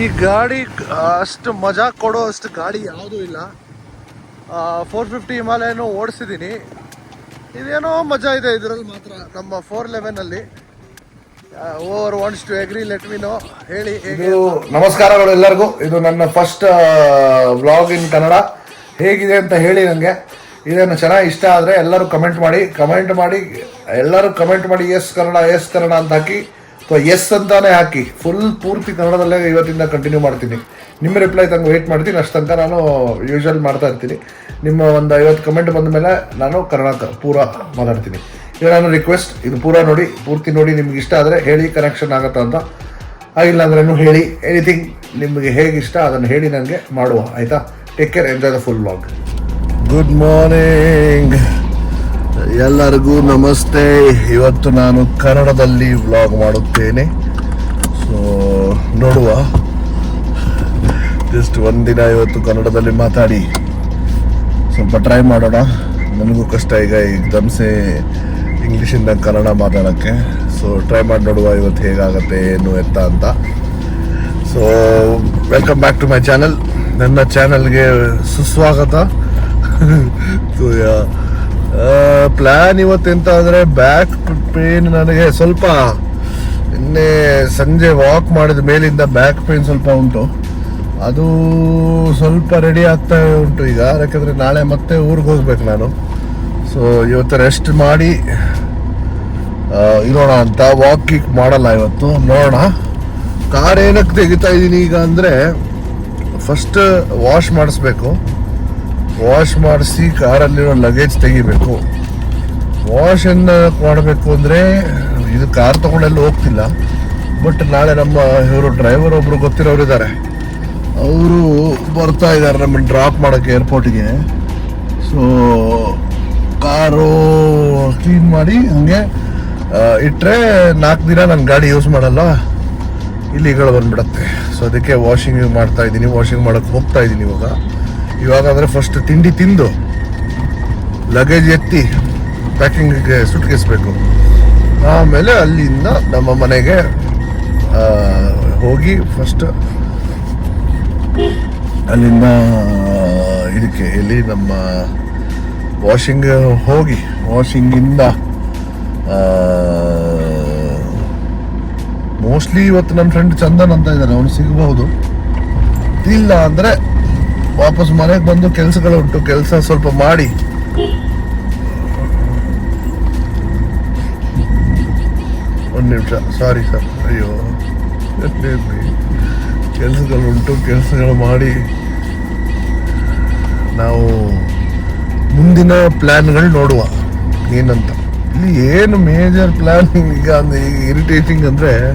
ಈ ಗಾಡಿ ಅಷ್ಟು ಮಜಾ ಕೊಡೋ ಅಷ್ಟು ಗಾಡಿ ಯಾವುದೂ ಇಲ್ಲ. ಫೋರ್ ಫಿಫ್ಟಿ ಹಿಮಾಲಯನೂ ಓಡಿಸಿದ್ದೀನಿ. ಇದೇನೋ ಮಜಾ ಇದೆ ಇದರಲ್ಲಿ ಮಾತ್ರ ನಮ್ಮ four ಲೆವೆನಲ್ಲಿ over wants to agree let me know ಹೇಳಿ ಇದು ನಮಸ್ಕಾರಗಳು ಎಲ್ಲರಿಗೂ. ಇದು ನನ್ನ ಫಸ್ಟ್ ವ್ಲಾಗ್ ಇನ್ ಕನ್ನಡ ಹೇಗಿದೆ ಅಂತ ಹೇಳಿ ನನಗೆ ಇದನ್ನು ಚೆನ್ನಾಗಿ ಇಷ್ಟ ಆದರೆ ಎಲ್ಲರೂ ಕಮೆಂಟ್ ಮಾಡಿ. ಕಮೆಂಟ್ ಮಾಡಿ. ಎಲ್ಲರೂ ಕಮೆಂಟ್ ಮಾಡಿ ಎಸ್ ಕನ್ನಡ ಎಸ್ ಕನ್ನಡ ಅಂತ ಹಾಕಿ. ಅಥವಾ ಎಸ್ ಅಂತಾನೆ ಹಾಕಿ. ಫುಲ್ ಪೂರ್ತಿ ಕನ್ನಡದಲ್ಲೇ ಇವತ್ತಿಂದ ಕಂಟಿನ್ಯೂ ಮಾಡ್ತೀನಿ. ನಿಮ್ಮ ರಿಪ್ಲೈ ತಂಗ ವೆಯ್ಟ್ ಮಾಡ್ತೀನಿ. ಅಷ್ಟು ತನಕ ನಾನು ಯೂಶ್ವಲ್ ಮಾಡ್ತಾ ಇರ್ತೀನಿ. ನಿಮ್ಮ ಒಂದು ಐವತ್ತು ಕಮೆಂಟ್ ಬಂದ ಮೇಲೆ ನಾನು ಕನ್ನಡ ಪೂರ ಮಾತಾಡ್ತೀನಿ. ಈಗ ನಾನು ರಿಕ್ವೆಸ್ಟ್ ಇದು ಪೂರ ನೋಡಿ, ಪೂರ್ತಿ ನೋಡಿ ನಿಮ್ಗೆ ಇಷ್ಟ ಆದರೆ ಹೇಳಿ ಕನೆಕ್ಷನ್ ಆಗುತ್ತಾ ಅಂತ. ಆಗಿಲ್ಲ ಅಂದ್ರೂ ಹೇಳಿ ಎನಿಥಿಂಗ್ ನಿಮಗೆ ಹೇಗೆ ಇಷ್ಟ ಅದನ್ನು ಹೇಳಿ ನನಗೆ ಮಾಡುವ. ಆಯಿತಾ? Take care enjoy the full vlog good morning ಎಲ್ಲರಿಗೂ ನಮಸ್ತೆ. ಇವತ್ತು ನಾನು ಕನ್ನಡದಲ್ಲಿ ವ್ಲಾಗ್ ಮಾಡುತ್ತೇನೆ. ಸೊ ನೋಡುವ. ಜಸ್ಟ್ ಒಂದಿನ ಇವತ್ತು ಕನ್ನಡದಲ್ಲಿ ಮಾತಾಡಿ. ಸ್ವಲ್ಪ ಟ್ರೈ ಮಾಡೋಣ. ನನಗೂ ಕಷ್ಟ ಈಗ ಎಕ್ಸಾಮ್ಸೇ ಇಂಗ್ಲೀಷಿಂದ ಕನ್ನಡ ಮಾತಾಡೋಕ್ಕೆ. ಸೊ ಟ್ರೈ ಮಾಡಿ ನೋಡುವ ಇವತ್ತು ಹೇಗಾಗತ್ತೆ, ಏನು ಎತ್ತ ಅಂತ. So welcome back to my channel ನನ್ನ ಚಾನಲ್ಗೆ ಸುಸ್ವಾಗತ. ಸೊ ಪ್ಲ್ಯಾನ್ ಇವತ್ತೆಂತ ಅಂದರೆ ಬ್ಯಾಕ್ ಪೇನ್ ನನಗೆ ಸ್ವಲ್ಪ ನಿನ್ನೆ ಸಂಜೆ ವಾಕ್ ಮಾಡಿದ ಮೇಲಿಂದ ಬ್ಯಾಕ್ ಪೇನ್ ಸ್ವಲ್ಪ ಉಂಟು. ಅದು ಸ್ವಲ್ಪ ರೆಡಿ ಆಗ್ತಾ ಉಂಟು ಈಗ. ಯಾಕಂದರೆ ನಾಳೆ ಮತ್ತೆ ಊರಿಗೆ ಹೋಗ್ಬೇಕು ನಾನು. ಸೊ ಇವತ್ತು ರೆಸ್ಟ್ ಮಾಡಿ ಇರೋಣ ಅಂತ. ವಾಕ್ ಈಗ ಮಾಡಲ್ಲ ಇವತ್ತು. ನೋಡೋಣ. ಕಾರ್ ಏನಕ್ಕೆ ತೆಗಿತಾ ಇದ್ದೀನಿ ಈಗ ಅಂದರೆ ಫಸ್ಟ್ ವಾಶ್ ಮಾಡಿಸ್ಬೇಕು. ವಾಶ್ ಮಾಡಿಸಿ ಕಾರಲ್ಲಿರೋ ಲಗೇಜ್ ತೆಗಿಬೇಕು. ವಾಶ್ ಅನ್ನ ಮಾಡಬೇಕು ಅಂದರೆ ಇದು ಕಾರ್ ತಗೊಂಡೆಲ್ಲ ಹೋಗ್ತಿಲ್ಲ. ಬಟ್ ನಾಳೆ ನಮ್ಮ ಇವರು ಡ್ರೈವರ್ ಒಬ್ಬರು ಗೊತ್ತಿರೋರು ಇದ್ದಾರೆ ಅವರು ಬರ್ತಾ ಇದ್ದಾರೆ ನಮ್ಮನ್ನು ಡ್ರಾಪ್ ಮಾಡೋಕ್ಕೆ ಏರ್ಪೋರ್ಟಿಗೆ ಸೊ ಕಾರು ಕ್ಲೀನ್ ಮಾಡಿ ಹಂಗೆ ಇಟ್ಟರೆ ನಾಲ್ಕು ದಿನ ನಾನು ಗಾಡಿ ಯೂಸ್ ಮಾಡಲ್ಲ. ಇಲ್ಲಿಗಳು ಬಂದ್ಬಿಡತ್ತೆ. ಸೊ ಅದಕ್ಕೆ ವಾಷಿಂಗ್ ಮಾಡ್ತಾ ಇದ್ದೀನಿ ವಾಷಿಂಗ್ ಮಾಡೋಕ್ಕೆ ಹೋಗ್ತಾ ಇದ್ದೀನಿ ಇವಾಗ. ಇವಾಗ ಅಂದರೆ ಫಸ್ಟ್ ತಿಂಡಿ ತಿಂದು ಲಗೇಜ್ ಎತ್ತಿ ಪ್ಯಾಕಿಂಗಿಗೆ ಸುಟ್ಕಿಸ್ಬೇಕು ಆಮೇಲೆ ಅಲ್ಲಿಂದ ನಮ್ಮ ಮನೆಗೆ ಹೋಗಿ ಫಸ್ಟ್ ಅಲ್ಲಿಂದ, ಇದಕ್ಕೆ ಇಲ್ಲಿ ನಮ್ಮ ವಾಷಿಂಗ್ ಹೋಗಿ ವಾಷಿಂಗಿಂದ ಮೋಸ್ಟ್ಲಿ ಇವತ್ತು ನನ್ನ ಫ್ರೆಂಡ್ ಚಂದನ್ ಅಂತ ಇದ್ದಾರೆ ಅವನು ಸಿಗಬಹುದು. ಇಲ್ಲ ಅಂದರೆ ವಾಪಸ್ ಮನೆಗೆ ಬಂದು ಕೆಲಸಗಳು ಉಂಟು. ಕೆಲಸ ಸ್ವಲ್ಪ ಮಾಡಿ. ಒಂದು ನಿಮಿಷ. ಸಾರಿ ಸರ್ ಅಯ್ಯೋ. ಕೆಲಸಗಳು ಉಂಟು. ಕೆಲಸಗಳು ಮಾಡಿ. ನಾವು ಮುಂದಿನ ಪ್ಲ್ಯಾನ್ಗಳು ನೋಡುವ. ಏನಂತ. ಇಲ್ಲಿ ಏನು ಮೇಜರ್ ಪ್ಲ್ಯಾನ್ ಈಗ ಅಂದ್ರೆ ಇರಿಟೇಟಿಂಗ್ ಅಂದರೆ,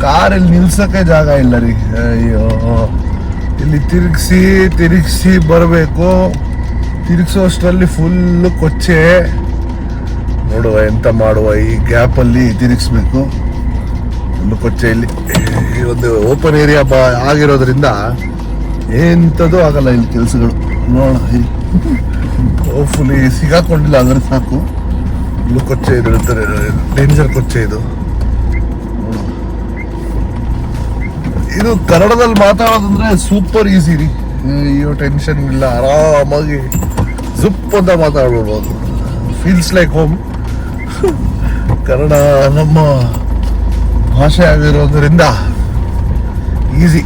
ಕಾರಲ್ಲಿ ನಿಲ್ಸಕ್ಕೆ ಜಾಗ ಇಲ್ಲ ರೀ. ಅಯ್ಯೋ. ಇಲ್ಲಿ ತಿರುಗಿಸಿ ತಿರುಗಿಸಿ ಬರಬೇಕು. ತಿರುಗಿಸೋಷ್ಟರಲ್ಲಿ ಫುಲ್ಲು ಕೊಚ್ಚೆ. ನೋಡುವ ಎಂತ ಮಾಡುವ ಈ ಗ್ಯಾಪಲ್ಲಿ ತಿರುಗಿಸ್ಬೇಕು. ಒಂದು ಕೊಚ್ಚೆ ಇಲ್ಲಿ. ಈ ಒಂದು ಓಪನ್ ಏರಿಯಾ ಬಾ ಆಗಿರೋದ್ರಿಂದ ಎಂಥದ್ದು ಆಗಲ್ಲ ಇಲ್ಲಿ ಕೆಲಸಗಳು. ನೋಡೋಣ ಹೋಪ್ಫುಲಿ ಸಿಗಾಕೊಂಡಿಲ್ಲ ಅಂದ್ರೆ ಸಾಕು. ಇಲ್ಲೂ ಕೊಚ್ಚೆ ಇದು ಡೇಂಜರ್ ಕೊಚ್ಚೆ ಇದು. ಇದು ಕನ್ನಡದಲ್ಲಿ ಮಾತಾಡೋದಂದ್ರೆ ಸೂಪರ್ ಈಸಿ ರೀ. ಅಯ್ಯೋ ಟೆನ್ಷನ್ ಇಲ್ಲ, ಆರಾಮಾಗಿ ಜುಪ್ ಅಂತ ಮಾತಾಡ್ಬೋದು. ಫೀಲ್ಸ್ ಲೈಕ್ ಹೋಮ್ ಕನ್ನಡ ನಮ್ಮ ಭಾಷೆ ಆಗಿರೋದ್ರಿಂದ ಈಸಿ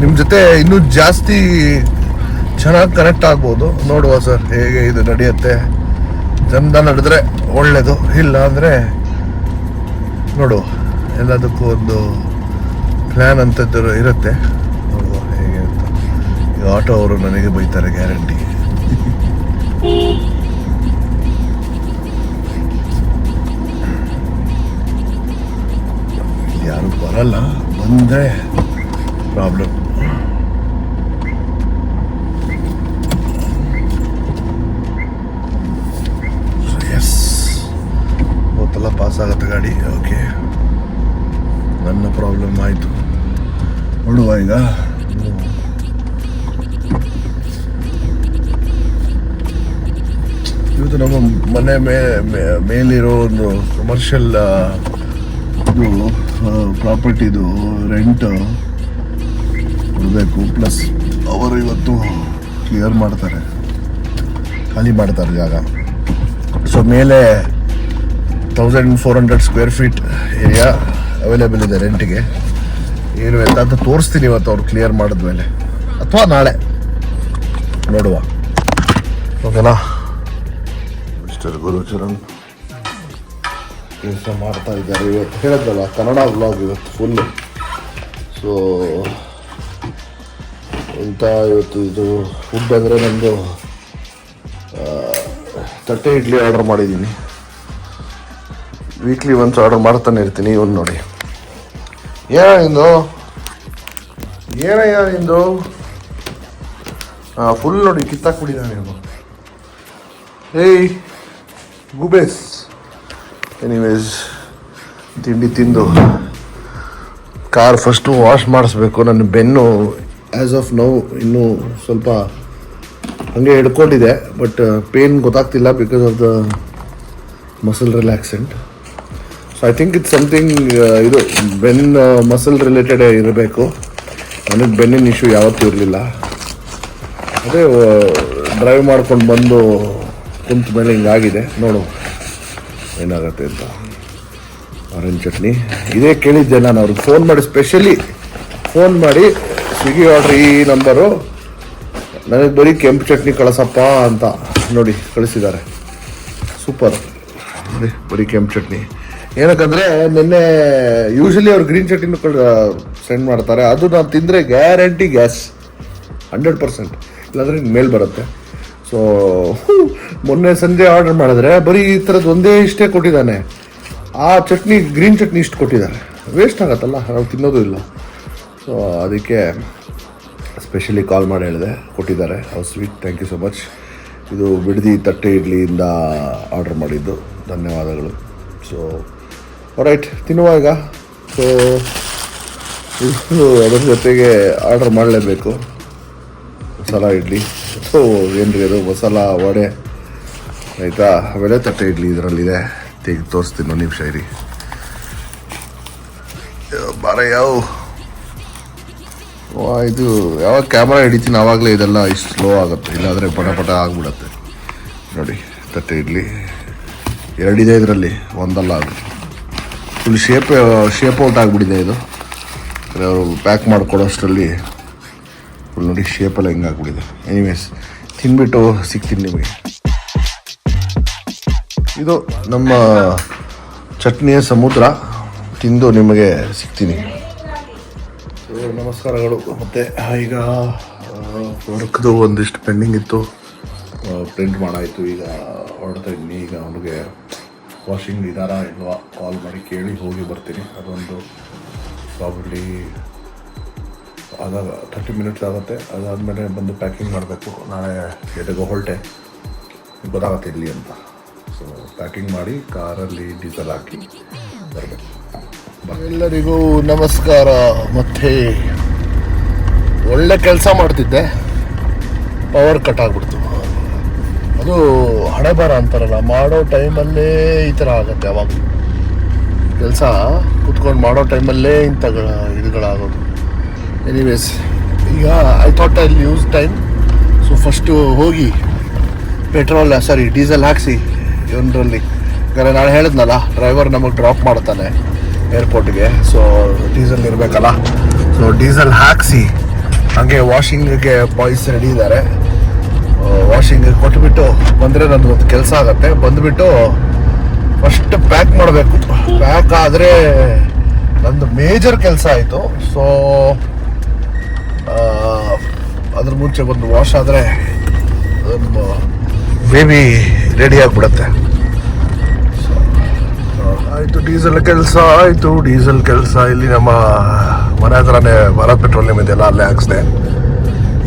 ನಿಮ್ಮ ಜೊತೆ ಇನ್ನೂ ಜಾಸ್ತಿ ಚೆನ್ನಾಗಿ ಕನೆಕ್ಟ್ ಆಗ್ಬೋದು. ನೋಡುವ ಸರ್ ಹೇಗೆ ಇದು ನಡೆಯುತ್ತೆ. ಚಂದ ನಡೆದ್ರೆ ಒಳ್ಳೆಯದು ಇಲ್ಲ ಅಂದರೆ ನೋಡುವ. ಎಲ್ಲದಕ್ಕೂ ಒಂದು ಪ್ಲ್ಯಾನ್ ಅಂತದ್ದು ಇರುತ್ತೆ. ನೋಡುವ ಹೇಗೆ ಅಂತ. ಈಗ ಆಟೋ ಅವರು ನನಗೆ ಬೈತಾರೆ ಗ್ಯಾರಂಟಿ ಯಾರು ಬರಲ್ಲ, ಬಂದರೆ ಪ್ರಾಬ್ಲಮ್ ಎಸ್ ಹೋತಲ್ಲ ಪಾಸ್ ಆಗುತ್ತೆ ಗಾಡಿ. ಓಕೆ ನನ್ನ ಪ್ರಾಬ್ಲಮ್ ಆಯಿತು. ನೋಡುವ ಈಗ. ಇವತ್ತು ನಮ್ಮ ಮನೆ ಮೇ ಮೇಲಿರೋ ಒಂದು ಕಮರ್ಷಿಯಲ್ ಇದು ಪ್ರಾಪರ್ಟಿದು ರೆಂಟ್ ಕೊಡಬೇಕು. ಪ್ಲಸ್ ಅವರು ಇವತ್ತು ಕ್ಲಿಯರ್ ಮಾಡ್ತಾರೆ. ಖಾಲಿ ಮಾಡ್ತಾರೆ ಜಾಗ. ಸೊ ಮೇಲೆ thousand four hundred square feet area available ಇದೆ ರೆಂಟಿಗೆ ಏನು ಎಂತ ಅಂತ ತೋರಿಸ್ತೀನಿ ಇವತ್ತು ಅವ್ರು ಕ್ಲಿಯರ್ ಮಾಡಿದ್ಮೇಲೆ ಅಥವಾ ನಾಳೆ. ನೋಡುವ. ಓಕೆನಾ? ಮಿಸ್ಟರ್ ಗುರುಚರಣ್ ಕೆಲಸ ಮಾಡ್ತಾ ಇದ್ದಾರೆ. ಇವತ್ತು ಹೇಳಿದ್ರಲ್ಲ ಕನ್ನಡ ವ್ಲಾಗ್ ಇವತ್ತು ಫುಲ್ಲು ಸೊ ಇಂಥ ಇವತ್ತು ಇದು ಫುಡ್ ಅಂದರೆ ನಂದು ತಟ್ಟೆ ಇಡ್ಲಿ ಆರ್ಡರ್ ಮಾಡಿದ್ದೀನಿ. ವೀಕ್ಲಿ ಒನ್ಸ್ ಆರ್ಡರ್ ಮಾಡ್ತಾನೆ ಇರ್ತೀನಿ ಇವನು ನೋಡಿ. ಏನ ನಿಂದು? ಏನಯ್ಯ ನಿಂದು ಫುಲ್ ನೋಡಿ ಕಿತ್ತಾಕ್ಬಿಟ್ಟಿದ್ದಾನೆ ಇವನು. ಏಯ್, ಗುಬೇಸ್. ಎನಿವೇಸ್ ತಿಂಡಿ ತಿಂದು. ಕಾರ್ ಫಸ್ಟು ವಾಶ್ ಮಾಡಿಸ್ಬೇಕು, ನನ್ನ ಬೆನ್ನು ಆ್ಯಸ್ ಆಫ್ ನೌ ಇನ್ನೂ ಸ್ವಲ್ಪ ಹಾಗೆ ಹಿಡ್ಕೊಂಡಿದೆ ಬಟ್ ಪೇನ್ ಗೊತ್ತಾಗ್ತಿಲ್ಲ because of the muscle relaxant so I think it's something ಇದು ಬೆನ್ ಮಸಲ್ ರಿಲೇಟೆಡ್ ಇರಬೇಕು. ನನಗೆ ಬೆನ್ನಿನ ಇಶ್ಯೂ ಯಾವತ್ತೂ ಇರಲಿಲ್ಲ. ಅದೇ ಡ್ರೈವ್ ಮಾಡ್ಕೊಂಡು ಬಂದು ಕುಂತ ಮೇಲೆ ಹಿಂಗಾಗಿದೆ ನೋಡು, ಏನಾಗತ್ತೆ ಅಂತ. ಆರೆಂಜ್ ಚಟ್ನಿ. ಇದೇ ಕೇಳಿದ್ದೆ ನಾನು ಅವ್ರಿಗೆ. ಫೋನ್ ಮಾಡಿ ಸ್ಪೆಷಲಿ ಫೋನ್ ಮಾಡಿ ಸ್ವಿಗ್ಗಿ ಆರ್ಡ್ರ್ ಈ ನಂಬರು ನನಗೆ ಬರೀ ಕೆಂಪು ಚಟ್ನಿ ಕಳಿಸಪ್ಪ ಅಂತ ನೋಡಿ ಕಳಿಸಿದ್ದಾರೆ. ಸೂಪರ್ ಬರೀ ಕೆಂಪು ಚಟ್ನಿ. ಏನಕ್ಕಂದ್ರೆ ನಿನ್ನೆ ಯೂಶಲಿ ಅವ್ರು ಗ್ರೀನ್ ಚಟ್ನಿನೂ ಸೆಂಡ್ ಮಾಡ್ತಾರೆ. ಅದು ನಾನು ತಿಂದರೆ ಗ್ಯಾರಂಟಿ ಗ್ಯಾಸ್ ಹಂಡ್ರೆಡ್ ಪರ್ಸೆಂಟ್ ಇಲ್ಲಾಂದ್ರೆ ಮೇಲ್ ಬರುತ್ತೆ. ಸೊ ಮೊನ್ನೆ ಸಂಜೆ ಆರ್ಡರ್ ಮಾಡಿದ್ರೆ ಬರೀ ಈ ಥರದ್ದು ಒಂದೇ ಇಷ್ಟೇ ಕೊಟ್ಟಿದ್ದಾನೆ. ಆ ಚಟ್ನಿ ಗ್ರೀನ್ ಚಟ್ನಿ ಇಷ್ಟು ಕೊಟ್ಟಿದ್ದಾರೆ ವೇಸ್ಟ್ ಆಗತ್ತಲ್ಲ, ನಾವು ತಿನ್ನೋದು ಇಲ್ಲ. ಸೊ ಅದಕ್ಕೆ ಸ್ಪೆಷಲಿ ಕಾಲ್ ಮಾಡಿ ಹೇಳಿದೆ. ಕೊಟ್ಟಿದ್ದಾರೆ. ಅವ್ರು sweet thank you so much ಇದು ಬಿಡದಿ ತಟ್ಟೆ ಇಡ್ಲಿಯಿಂದ ಆರ್ಡರ್ ಮಾಡಿದ್ದು. ಧನ್ಯವಾದಗಳು. ಸೊ ರೈಟ್ ತಿನ್ನುವ ಈಗ ಸೊ ಇದು ಅದರ ಜೊತೆಗೆ ಆರ್ಡರ್ ಮಾಡಲೇಬೇಕು. ಮಸಾಲ ಇಡ್ಲಿ. ಸೊ ಏನ್ರಿ ಅದು? ಮಸಾಲ, ವಡೆ. ಆಯಿತಾ? ಆಮೇಲೆ ತಟ್ಟೆ ಇಡ್ಲಿ ಇದರಲ್ಲಿದೆ. ತೆಗೆದು ತೋರಿಸ್ತೀನಿ ಒಂದು ನಿಮಿಷ ಇರಿ. ಬಾರ ಯಾವ? ಇದು ಯಾವಾಗ ಕ್ಯಾಮ್ರಾ ಹಿಡಿತೀನಿ ಆವಾಗಲೇ ಇದೆಲ್ಲ ಇಷ್ಟು ಸ್ಲೋ ಆಗುತ್ತೆ. ಇಲ್ಲಾಂದರೆ ಪಟ ಪಟ ಆಗಿಬಿಡತ್ತೆ. ನೋಡಿ, ತಟ್ಟೆ ಇಡ್ಲಿ. ಎರಡಿದೆ ಇದರಲ್ಲಿ, ಒಂದಲ್ಲ ಅದು. ಫುಲ್ ಶೇಪ್ ಶೇಪ್ ಔಟ್ ಆಗಿಬಿಟ್ಟಿದೆ ಇದು. ಅವರು ಪ್ಯಾಕ್ ಮಾಡಿಕೊಡೋಷ್ಟರಲ್ಲಿ ಫುಲ್ ನೋಡಿ ಶೇಪೆಲ್ಲ ಹೆಂಗೆ ಆಗ್ಬಿಟ್ಟಿದೆ. ಎನಿವೇಸ್ ತಿನ್ಬಿಟ್ಟು ಸಿಗ್ತೀನಿ ನಿಮಗೆ. ಇದು ನಮ್ಮ ಚಟ್ನಿಯ ಸಮುದ್ರ. ತಿಂದು ನಿಮಗೆ ಸಿಗ್ತೀನಿ. ನಮಸ್ಕಾರಗಳು. ಮತ್ತೆ ಈಗ ವರ್ಕ್ದು ಒಂದಿಷ್ಟು ಪೆಂಡಿಂಗ್ ಇತ್ತು. ಪ್ರಿಂಟ್ ಮಾಡಾಯಿತು. ಈಗ ಹೊರಡ್ತಾ ಇದ್ದೀನಿ. ಈಗ ಅವನಿಗೆ ವಾಷಿಂಗ್ ಇದಾರಾ ಇಲ್ವಾ ಕಾಲ್ ಮಾಡಿ ಕೇಳಿ ಹೋಗಿ ಬರ್ತೀನಿ. ಅದೊಂದು ಪ್ರಾಬ್ಲಿ ಅದಾಗ ಥರ್ಟಿ ಮಿನಿಟ್ಸ್ ಆಗುತ್ತೆ. ಅದಾದಮೇಲೆ ಬಂದು ಪ್ಯಾಕಿಂಗ್ ಮಾಡಬೇಕು. ನಾಳೆ ಎದೆಗೋ ಹೊರಟೆ ಗೊತ್ತಾಗತ್ತೆ ಇಲ್ಲಿ ಅಂತ. ಸೊ ಪ್ಯಾಕಿಂಗ್ ಮಾಡಿ ಕಾರಲ್ಲಿ ಡೀಸೆಲ್ ಹಾಕಿ ಬರಬೇಕು. ಎಲ್ಲರಿಗೂ ನಮಸ್ಕಾರ. ಮತ್ತೆ ಒಳ್ಳೆ ಕೆಲಸ ಮಾಡ್ತಿದ್ದೆ. ಪವರ್ ಕಟ್ ಆಗ್ಬಿಡ್ತು. ಅದು ಹಣೆ ಬರ ಅಂತಾರಲ್ಲ, ಮಾಡೋ ಟೈಮಲ್ಲೇ ಈ ಥರ ಆಗುತ್ತೆ ಅವಾಗ. ಕೆಲಸ ಕುತ್ಕೊಂಡು ಮಾಡೋ ಟೈಮಲ್ಲೇ ಇಂಥ ಇದುಗಳಾಗೋದು. ಎನಿವೇಸ್ ಈಗ I thought I use time so first ಹೋಗಿ ಪೆಟ್ರೋಲ್ ಸಾರಿ ಡೀಸೆಲ್ ಹಾಕಿಸಿ ಇವನರಲ್ಲಿ. ಯಾಕಂದರೆ ನಾನು ಹೇಳಿದ್ನಲ್ಲ ಡ್ರೈವರ್ ನಮಗೆ ಡ್ರಾಪ್ ಮಾಡ್ತಾನೆ ಏರ್ಪೋರ್ಟ್ಗೆ ಸೊ ಡೀಸೆಲ್ ಇರಬೇಕಲ್ಲ. ಸೊ ಡೀಸೆಲ್ ಹಾಕಿಸಿ ಹಾಗೆ ವಾಷಿಂಗ್ಗೆ ಬಾಯ್ಸ್ ರೆಡಿ ಇದ್ದಾರೆ ವಾಷಿಂಗ್ ಕೊಟ್ಬಿಟ್ಟು ಬಂದರೆ ಒಂದು ಕೆಲಸ ಆಗುತ್ತೆ. ಬಂದುಬಿಟ್ಟು ಫಸ್ಟ್ ಪ್ಯಾಕ್ ಮಾಡಬೇಕು. ಪ್ಯಾಕ್ ಆದರೆ ನಂದು ಮೇಜರ್ ಕೆಲಸ ಆಯಿತು. ಸೊ ಅದ್ರ ಮುಂಚೆ ಒಂದು ವಾಶ್ ಆದರೆ ಬೇಬಿ ರೆಡಿ ಆಗಿಬಿಡುತ್ತೆ. ಆಯಿತು ಡೀಸೆಲ್ ಕೆಲಸ ಆಯಿತು. ಡೀಸೆಲ್ ಕೆಲಸ ಇಲ್ಲಿ ನಮ್ಮ ಮನೆ ಹತ್ರನೇ ಭಾರತ್ ಪೆಟ್ರೋಲಿಯಂ ಇದೆಲ್ಲ ಅಲ್ಲೇ ಹಾಕ್ಸ್ದೆ.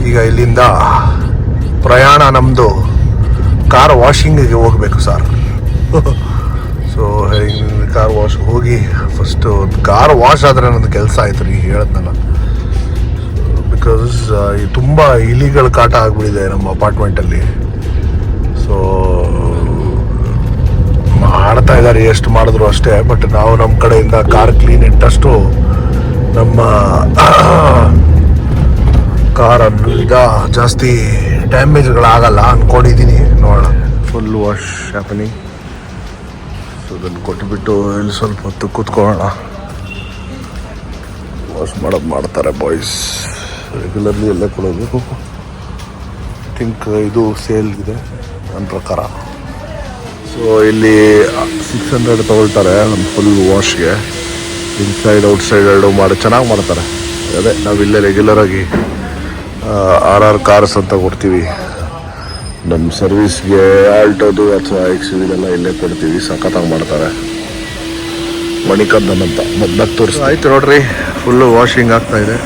ಈಗ ಇಲ್ಲಿಂದ ಪ್ರಯಾಣ ನಮ್ಮದು ಕಾರ್ ವಾಷಿಂಗಿಗೆ ಹೋಗಬೇಕು ಸರ್ ಸೊ ಕಾರ್ ವಾಶ್ ಹೋಗಿ ಫಸ್ಟು ಕಾರ್ ವಾಶ್ ಆದರೆ ನನ್ನ ಕೆಲಸ ಆಯ್ತು ರೀ, ಹೇಳದ್ನಲ್ಲ. ಬಿಕಾಸ್ ತುಂಬ ಇಲಿಗಳ ಕಾಟ ಆಗಿಬಿಟ್ಟಿದೆ ನಮ್ಮ ಅಪಾರ್ಟ್ಮೆಂಟಲ್ಲಿ ಸೊ ಮಾಡ್ತಾ ಇದ್ದಾರೆ, ಎಷ್ಟು ಮಾಡಿದ್ರು ಅಷ್ಟೇ ಬಟ್ ನಾವು ನಮ್ಮ ಕಡೆಯಿಂದ ಕಾರ್ ಕ್ಲೀನ್ ಇಟ್ಟಷ್ಟು ನಮ್ಮ ಕಾರನ್ನು ಈಗ ಜಾಸ್ತಿ ಡ್ಯಾಮೇಜ್ಗಳಾಗಲ್ಲ ಅಂದ್ಕೊಂಡಿದ್ದೀನಿ ನೋಡೋಣ. ಫುಲ್ ವಾಶ್ ಹ್ಯಾಪನಿಂಗ್ ಸೊ ಅದನ್ನು ಕೊಟ್ಬಿಟ್ಟು ಇಲ್ಲಿ ಸ್ವಲ್ಪ ಹೊತ್ತು ಕೂತ್ಕೊಳ್ಳೋಣ. ವಾಶ್ ಮಾಡೋದು ಮಾಡ್ತಾರೆ ಬಾಯ್ಸ್ ರೆಗ್ಯುಲರ್ಲಿ ಎಲ್ಲ ಕೊಡೋದು. ಥಿಂಕ್ ಇದು ಸೇಲ್ ಇದೆ ನನ್ನ ಪ್ರಕಾರ. ಸೊ ಇಲ್ಲಿ ಸಿಕ್ಸ್ ಹಂಡ್ರೆಡ್ ತೊಗೊಳ್ತಾರೆ ನಮ್ಮ ಫುಲ್ ವಾಶ್ಗೆ ಇನ್ಸೈಡ್ ಔಟ್ಸೈಡ್ ಎರಡು ಮಾಡಿ ಚೆನ್ನಾಗಿ ಮಾಡ್ತಾರೆ. ಅದೇ ನಾವು ಇಲ್ಲೇ ರೆಗ್ಯುಲರಾಗಿ ಆರ್ ಆರ್ ಕಾರ್ಸ್ ಅಂತ ಕೊಡ್ತೀವಿ. ನಮ್ಮ ಸರ್ವಿಸ್ಗೆ ಆಲ್ಟೋದು ಅಥವಾ ಎಕ್ಸ್ ಇದೆಲ್ಲ ಇಲ್ಲೇ ಕೊಡ್ತೀವಿ, ಸಖತ್ತಾಗಿ ಮಾಡ್ತಾರೆ. ಮಣಿಕಂದನ್ ಅಂತ ಮೊದ್ಲಾಗ ತೋರಿಸ್ ಆಯ್ತು ನೋಡ್ರಿ ಫುಲ್ಲು ವಾಷಿಂಗ್ ಆಗ್ತಾ ಇದೆ.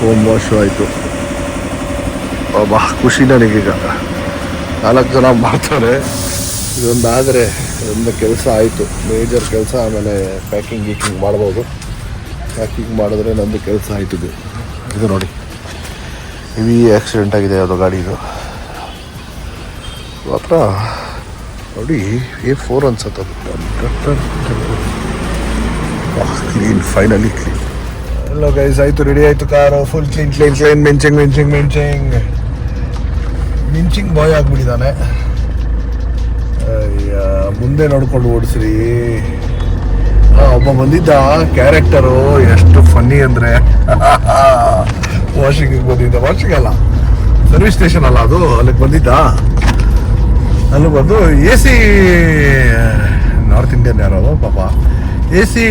ಹೋಮ್ ವಾಶು ಆಯಿತು. ಬಾ, ಖುಷಿ ನನಗೀಗ. ನಾಲ್ಕು ಜನ ಮಾಡ್ತಾರೆ. ಇದೊಂದು ಆದರೆ ಒಂದು ಕೆಲಸ ಆಯಿತು. ಮೇಜರ್ ಕೆಲಸ, ಆಮೇಲೆ ಪ್ಯಾಕಿಂಗ್ ಗೀಕಿಂಗ್ ಮಾಡ್ಬೋದು. ಪ್ಯಾಕಿಂಗ್ ಮಾಡಿದ್ರೆ ನಂದು ಕೆಲಸ ಆಯ್ತು ಇದು ನೋಡಿ. ಹೆವಿ ಆಕ್ಸಿಡೆಂಟ್ ಆಗಿದೆ ಯಾವುದೋ ಗಾಡಿದು. ಮಾತ್ರ ನೋಡಿ ಎ ಫೋರ್ ಅನ್ಸತ್ತದು ಕ್ಲೀನ್ ಫೈನಲಿ ಕ್ಲೀನ್ ಎಲ್ಲ ಗೈಸ್ ಆಯಿತು ರೆಡಿ ಆಯಿತು car full clean clean clean ಮಿಂಚಿಂಗ್ ಮಿಂಚಿಂಗ್ ಮಿಂಚಿಂಗ್ ಮಿಂಚಿಂಗ್ ಬಾಯ್ ಆಗಿಬಿಟ್ಟಿದ್ದಾನೆ ಮುಂದೆ ನೋಡ್ಕೊಂಡು ಓಡಿಸ್ರಿ. ಒಬ್ಬ ಬಂದಿದ್ದ ಕ್ಯಾರೆಕ್ಟರು ಎಷ್ಟು ಫನ್ನಿ ಅಂದ್ರೆ. ವಾಷಿಂಗ್ ಬಂದಿದ್ದ ವಾಷಿಂಗ್ ಅಲ್ಲ. ಸರ್ವಿಸ್ ಸ್ಟೇಷನ್ ಅಲ್ಲ ಅದು, ಅಲ್ಲಿಗೆ ಬಂದಿದ್ದ. ಅಲ್ಲಿ ಬಂದು ಎ ಸಿ, ನಾರ್ತ್ ಇಂಡಿಯನ್ ಯಾರೋ ಪಾಪ. ಎ ಸಿ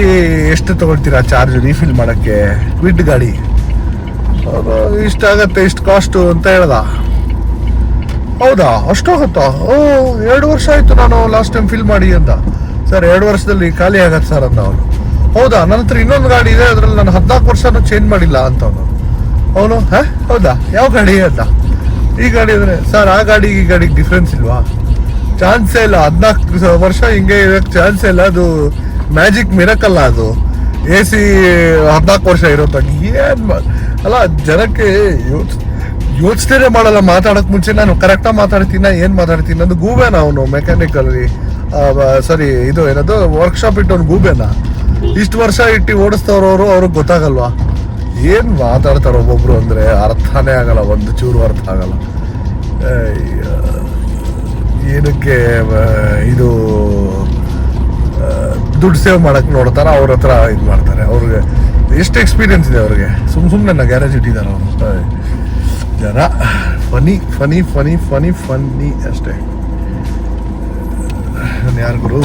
ಎಷ್ಟು ತಗೊಳ್ತೀರಾ ಚಾರ್ಜ್ ರೀಫಿಲ್ ಮಾಡೋಕ್ಕೆ? ಕ್ವಿಡ್ ಗಾಡಿ. ಇಷ್ಟಾಗತ್ತೆ ಇಷ್ಟು ಕಾಸ್ಟು ಅಂತ ಹೇಳ್ದ. ಹೌದಾ? ಅಷ್ಟೋಗುತ್ತಾ ಓ, ಎರಡು ವರ್ಷ ಆಯಿತು ನಾನು ಲಾಸ್ಟ್ ಟೈಮ್ ಫಿಲ್ ಮಾಡಿ ಅಂತ. ಸರ್, ಎರಡು ವರ್ಷದಲ್ಲಿ ಖಾಲಿ ಆಗತ್ತೆ ಸರ್ ಅಂತ ಅವನು ಹೌದಾ? ನನ್ನ ಹತ್ರ ಇನ್ನೊಂದು ಗಾಡಿ ಇದೆ, ಅದರಲ್ಲಿ ನಾನು ಹದಿನಾಲ್ಕು ವರ್ಷನೂ ಚೇಂಜ್ ಮಾಡಿಲ್ಲ ಅಂತ ಅವನು ಅವನು ಹೌದಾ? ಯಾವ ಗಾಡಿ ಅಂತ ಈ ಗಾಡಿ ಅಂದ್ರೆ, ಸರ್, ಆ ಗಾಡಿ, ಈ ಗಾಡಿಗೆ ಡಿಫ್ರೆನ್ಸ್ ಇಲ್ವಾ? ಚಾನ್ಸೇ ಇಲ್ಲ. ಹದಿನಾಲ್ಕು ವರ್ಷ ಹಿಂಗೆ ಇರೋಕ್ಕೆ ಚಾನ್ಸೇ ಇಲ್ಲ. ಅದು ಮ್ಯಾಜಿಕ್ ಮಿರಕಲ್ಲ ಅದು. ಎ ಸಿ ಹದಿನಾಲ್ಕು ವರ್ಷ ಇರುತ್ತೆ. ಏನ್ ಅಲ್ಲ, ಜನಕ್ಕೆ ಯೋಚ ಯೋಚನೆ ಮಾಡಲ್ಲ. ಮಾತಾಡಕ್ ಮುಂಚೆ ನಾನು ಕರೆಕ್ಟಾಗಿ ಮಾತಾಡ್ತೀನಿ ಏನ್ ಮಾತಾಡ್ತೀನಿ? ಅದು ಗೂಬೆನ ಅವನು ಮೆಕ್ಯಾನಿಕಲ್ಲಿ ಸಾರಿ, ಇದು ಏನದು? ವರ್ಕ್ಶಾಪ್ ಇಟ್ಟು ಅವ್ನು ಗೂಬೆನ? ಇಷ್ಟು ವರ್ಷ ಇಟ್ಟು ಓಡಿಸ್ತವ್ರವ್ರು ಅವ್ರಿಗೆ ಗೊತ್ತಾಗಲ್ವಾ? ಏನ್ ಮಾತಾಡ್ತಾರೆ ಒಬ್ಬೊಬ್ರು ಅಂದ್ರೆ ಅರ್ಥನೇ ಆಗಲ್ಲ, ಒಂದು ಚೂರು ಅರ್ಥ ಆಗಲ್ಲ. ಏನಕ್ಕೆ ಇದು ದುಡ್ಡು ಸೇವ್ ಮಾಡಕ್ ನೋಡ್ತಾರೆ ಅವ್ರ ಹತ್ರ ಇದು ಮಾಡ್ತಾರೆ. ಅವ್ರಿಗೆ ಎಷ್ಟು ಎಕ್ಸ್ಪೀರಿಯನ್ಸ್ ಇದೆ ಅವ್ರಿಗೆ? ಸುಮ್ ಸುಮ್ಮನೆ ಗ್ಯಾರೇಜ್ ಇಟ್ಟಿದ್ದಾರೆ ಅವರು. ಜನ, funny funny funny funny, funny ಅಷ್ಟೇ. ನಾನು ಯಾರು ಗುರು?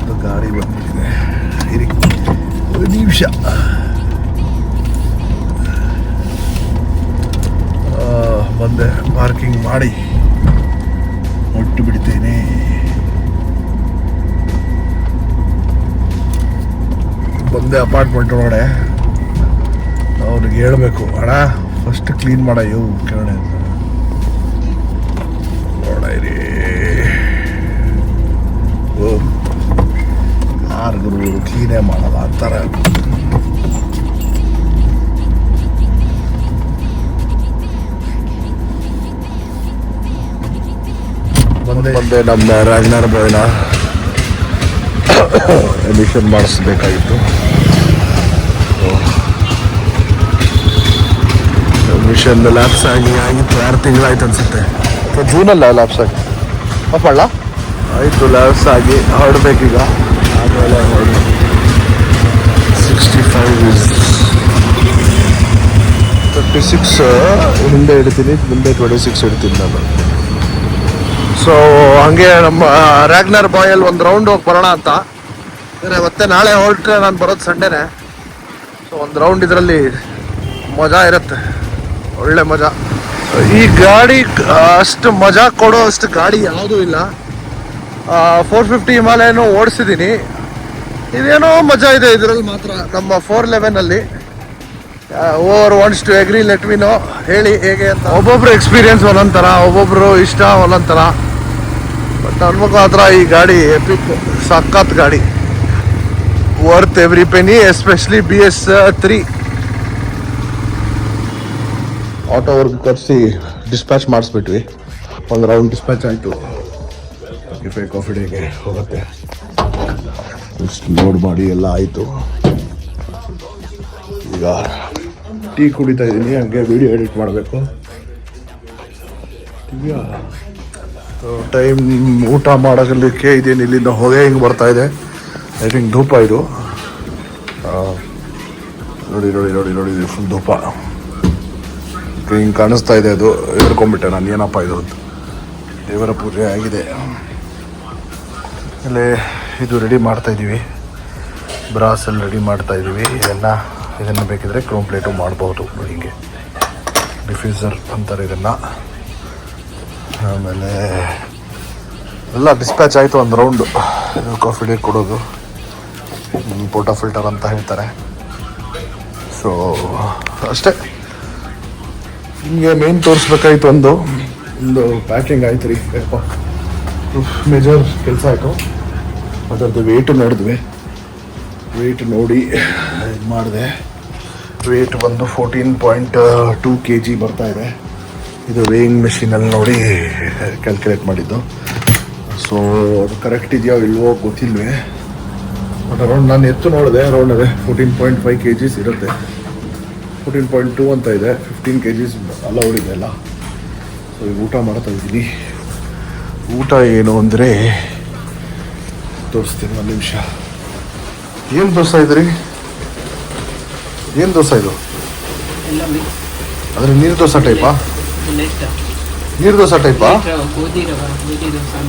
ಅದು ಗಾಡಿ ಬಂದಿದೆ ಇರಿ ನಿಮಿಷ. ಬಂದೆ ಪಾರ್ಕಿಂಗ್ ಮಾಡಿ ಹೊಟ್ಟು ಬಿಡ್ತೀನಿ. ಬಂದೆ ಅಪಾರ್ಟ್ಮೆಂಟ್ ಒಳಗಡೆ. ಅವ್ರಿಗೆ ಹೇಳಬೇಕು, ಅಣ್ಣ ಫಸ್ಟ್ ಕ್ಲೀನ್ ಮಾಡ ಇವು ಅಂತ. ನೋಡಿರಿ ಓ, ಯಾರಿಗೂ ಕ್ಲೀನೇ ಮಾಡಲ್ಲ ಅಂತಾರೆ. ಬಂದೆ. ನಮ್ಮ ರಾಜ್ನಾರ್ ಬಾಯ್ನ ಎಮಿಷನ್ ಮಾಡಿಸ್ಬೇಕಾಗಿತ್ತು. ಅಡ್ಮಿಷನ್ ಲ್ಯಾಪ್ಸ್ ಆಗಿ ಆಗಿತ್ತು. ಆರು ತಿಂಗಳಾಯ್ತು ಅನ್ಸುತ್ತೆ. ಜೂನಲ್ಲ ಲ್ಯಾಪ್ಸ್ ಆಗಿ? ಅಪ್ಪಳ್ಳ ಆಯಿತು ಲ್ಯಾಪ್ಸ್ ಆಗಿ. ಹೊರಡ್ಬೇಕೀಗ ಆಮೇಲೆ ಸಿಕ್ಸ್ಟಿ ಫೈವ್ ತರ್ಟಿ ಸಿಕ್ಸ್ ಹಿಂದೆ ಇಡ್ತೀನಿ ಮುಂದೆ ಟ್ವೆಂಟಿ ಸಿಕ್ಸ್ ಇಡ್ತೀನಿ ನಾನು. ಸೊ ಹಂಗೆ ನಮ್ಮ ರ್ಯಾಗ್ನರ್ ಬಾಯಲ್ಲಿ ಒಂದು ರೌಂಡ್ ಹೋಗಿ ಬರೋಣ ಅಂತ. ಅಂದರೆ ಮತ್ತೆ ನಾಳೆ ಹೊರಟ್ರೆ ನಾನು ಬರೋದು ಸಂಡೇನೆ ಸೊ ಒಂದು ರೌಂಡ್ ಇದರಲ್ಲಿ ಮಜಾ ಇರುತ್ತೆ. ಒಳ್ಳೆ ಮಜಾ. ಈ ಗಾಡಿ ಅಷ್ಟು ಮಜಾ ಕೊಡೋ ಅಷ್ಟು ಗಾಡಿ ಯಾವುದೂ ಇಲ್ಲ. ಫೋರ್ ಫಿಫ್ಟಿ ಹಿಮಾಲಯನೂ ಓಡಿಸಿದ್ದೀನಿ ಇದೇನೋ ಮಜಾ ಇದೆ ಇದರಲ್ಲಿ ಮಾತ್ರ ನಮ್ಮ four ಲೆವೆನಲ್ಲಿ over wants to agree let me know ಹೇಳಿ ಹೇಗೆ ಅಂತ. ಒಬ್ಬೊಬ್ರು ಎಕ್ಸ್ಪೀರಿಯನ್ಸ್ ಒಂದೊಂಥರ ಒಬ್ಬೊಬ್ರು ಇಷ್ಟ ಒಂದೊಂಥರ. ಬಟ್ ಅನ್ಬೇಕು ಥರ ಈ ಗಾಡಿ ಎಪಿಕ್ ಸಖತ್ ಗಾಡಿ. Worth every penny especially B S three ಆಟೋವರೆಗೂ ಕರೆಸಿ ಡಿಸ್ಪ್ಯಾಚ್ ಮಾಡಿಸ್ಬಿಟ್ವಿ. ಒಂದು ರೌಂಡ್ ಡಿಸ್ಪ್ಯಾಚ್ ಆಯಿತು. ಕೆಫೆ ಕಾಫಿ ಡೇಗೆ ಹೋಗುತ್ತೆ. ಲೋಡ್ ಮಾಡಿ ಎಲ್ಲ ಆಯಿತು. ಈಗ ಟೀ ಕುಡಿತಾ ಇದ್ದೀನಿ, ಹಂಗೆ ವಿಡಿಯೋ ಎಡಿಟ್ ಮಾಡಬೇಕು. ಟೈಮ್ ಊಟ ಮಾಡೋದಕ್ಕೆ ಇದೇನು ಇಲ್ಲಿಂದ ಹೊಗೆ ಹಿಂಗೆ ಬರ್ತಾ ಇದೆ. ಐ ಥಿಂಕ್ ಧೂಪ ಇದು. ನೋಡಿ ನೋಡಿ ನೋಡಿ ನೋಡಿ ಫುಲ್ ಧೂಪ. ಹಿಂಗೆ ಕಾಣಿಸ್ತಾ ಇದೆ ಅದು. ಹಿಡ್ಕೊಂಡ್ಬಿಟ್ಟೆ ನಾನು, ಏನಪ್ಪ ಇದು ಅಂತ. ದೇವರ ಪೂಜೆ ಆಗಿದೆ. ಇಲ್ಲಿ ಇದು ರೆಡಿ ಮಾಡ್ತಾಯಿದ್ದೀವಿ ಬ್ರಾಸಲ್ಲಿ ರೆಡಿ ಮಾಡ್ತಾಯಿದ್ದೀವಿ ಇದನ್ನು ಇದನ್ನು ಬೇಕಿದ್ರೆ ಕ್ರೋಮ್ ಪ್ಲೇಟು ಮಾಡ್ಬೋದು ಹೀಗೆ. ಡಿಫ್ಯೂಸರ್ ಅಂತಾರೆ ಇದನ್ನು. ಆಮೇಲೆ ಎಲ್ಲ ಡಿಸ್ಪ್ಯಾಚ್ ಆಯಿತು ಒಂದು ರೌಂಡು ಕಾಫಿ ಡೇ ಕೊಡೋದು. ಪೋಟೋ ಫಿಲ್ಟರ್ ಅಂತ ಹೇಳ್ತಾರೆ. ಸೊ ಅಷ್ಟೇ. ನಿಮಗೆ ಮೇನ್ ತೋರಿಸ್ಬೇಕಾಯ್ತು ಒಂದು. ಒಂದು ಪ್ಯಾಕಿಂಗ್ ಆಯ್ತು ರೀ. ಮೇಜರ್ ಕೆಲಸ ಆಯಿತು. ಅದರದ್ದು ವೆಯ್ಟು ನೋಡಿದ್ವಿ. ವೆಯ್ಟ್ ನೋಡಿ ಇದು ಮಾಡಿದೆ. ವೆಯ್ಟ್ ಬಂದು fourteen point two K G ಬರ್ತಾ ಇದೆ. ಇದು ವೇಯಿಂಗ್ ಮೆಷಿನಲ್ಲಿ ನೋಡಿ ಕ್ಯಾಲ್ಕುಲೇಟ್ ಮಾಡಿದ್ದು. ಸೊ ಅದು ಕರೆಕ್ಟ್ ಇದೆಯೋ ಇಲ್ವೋ ಗೊತ್ತಿಲ್ವೇ. ಬಟ್ ಅರೌಂಡ್ ನಾನು ಎತ್ತು ನೋಡಿದೆ ಅರೌಂಡ್ ಅದೇ fourteen point five K Gs ಇರುತ್ತೆ. ಫೋರ್ಟೀನ್ ಪಾಯಿಂಟ್ ಟೂ ಅಂತ ಇದೆ ಫಿಫ್ಟೀನ್ ಕೆ ಜಿಸ್ ಅಲೌಡ್ ಇದೆ ಅಲ್ಲ. ಸೊ ಈಗ ಊಟ ಮಾಡ್ತಾ ಇದ್ದೀನಿ. ಊಟ ಏನು ಅಂದರೆ, ತೋರಿಸ್ತೀನಿ ಒಂದು ನಿಮಿಷ. ಏನು ದೋಸೆ ಇದ್ರಿ? ಏನು ದೋಸೆ ಇದು? ಅದ್ರ ನೀರು ದೋಸೆ ಟೈಪಾ ನೀರು ದೋಸೆ ಟೈಪಾ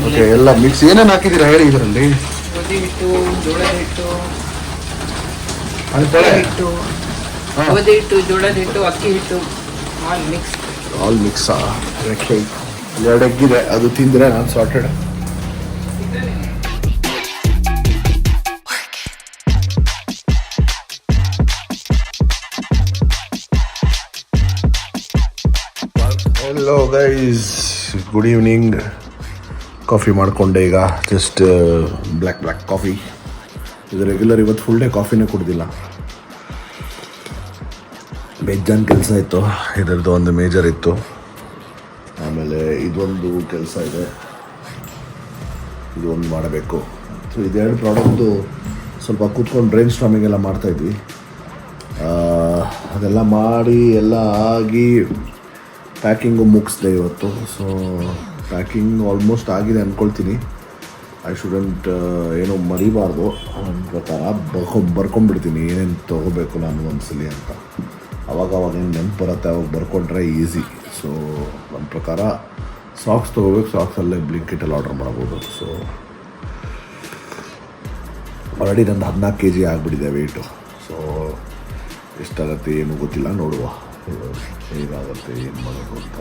ಓಕೆ ಎಲ್ಲ ಮಿಕ್ಸ್ ಏನೇನು ಹಾಕಿದ್ದೀರಾ ಹೇಳಿ ಇದರಲ್ಲಿ? ಹಿಟ್ಟು ಜೋಳದ ಹಿಟ್ಟು ಅಕ್ಕಿ ಹಿಟ್ಟು ಆಲ್ ಮಿಕ್ಸ್ ಆಲ್ ಮಿಕ್ಸಾ ಎರಡು ಎಗ್ಗಿದೆ. ಅದು ತಿಂದರೆ ನಾನು sorted hello guys good evening coffee ಮಾಡಿಕೊಂಡೆ ಈಗ. ಜಸ್ಟ್ ಬ್ಲ್ಯಾಕ್ ಬ್ಲ್ಯಾಕ್ ಕಾಫಿ ಇದು ರೆಗ್ಯುಲರ್ ಇವತ್ತು ಫುಲ್ ಡೇ ಕಾಫಿನೇ ಕುಡ್ದಿಲ್ಲ. ಬೆಜ್ಜಾನ್ ಕೆಲಸ ಇತ್ತು. ಇದರದ್ದು ಒಂದು ಮೇಜರ್ ಇತ್ತು. ಆಮೇಲೆ ಇದೊಂದು ಕೆಲಸ ಇದೆ. ಇದು ಒಂದು ಮಾಡಬೇಕು. ಸೊ ಇದೆರಡು ಪ್ರಾಡಕ್ಟು ಸ್ವಲ್ಪ ಕೂತ್ಕೊಂಡು ಬ್ರೈನ್ ಸ್ಟಾಮಿಂಗ್ ಎಲ್ಲ ಮಾಡ್ತಾಯಿದ್ವಿ ಅದೆಲ್ಲ ಮಾಡಿ ಎಲ್ಲ ಆಗಿ ಪ್ಯಾಕಿಂಗು ಮುಗಿಸ್ದೆ ಇವತ್ತು ಸೊ ಪ್ಯಾಕಿಂಗ್ ಆಲ್ಮೋಸ್ಟ್ ಆಗಿದೆ ಅಂದ್ಕೊಳ್ತೀನಿ ಐ ಶುಡೆಂಟ್ ಏನೋ ಮರಿಬಾರ್ದು. ನನ್ನ ಪ್ರಕಾರ ಬರ್ಕೊ, ಬರ್ಕೊಂಡ್ಬಿಡ್ತೀನಿ. ಏನೇನು ತೊಗೋಬೇಕು ನಾನು ಒಂದ್ಸಲಿ ಅಂತ. ಅವಾಗ ಅವಾಗ ಏನು ನೆನಪು ಬರುತ್ತೆ ಅವಾಗ ಬರ್ಕೊಂಡ್ರೆ ಈಸಿ ಸೊ ನನ್ನ ಪ್ರಕಾರ ಸಾಕ್ಸ್ ತೊಗೋಬೇಕು. ಸಾಕ್ಸಲ್ಲೇ ಬ್ಲಿಂಕಿಟಲ್ಲಿ ಆರ್ಡರ್ ಮಾಡ್ಬೋದು. ಸೊ ಆಲ್ರೆಡಿ ನಂದು ಹದಿನಾಲ್ಕು ಕೆ ಜಿ ಆಗಿಬಿಟ್ಟಿದೆ ವೆಯ್ಟು ಸೊ ಎಷ್ಟಾಗತ್ತೆ ಏನು ಗೊತ್ತಿಲ್ಲ, ನೋಡುವ. ಹೇಗಾಗುತ್ತೆ ಏನು ಮಾಡೋದು ಅಂತ.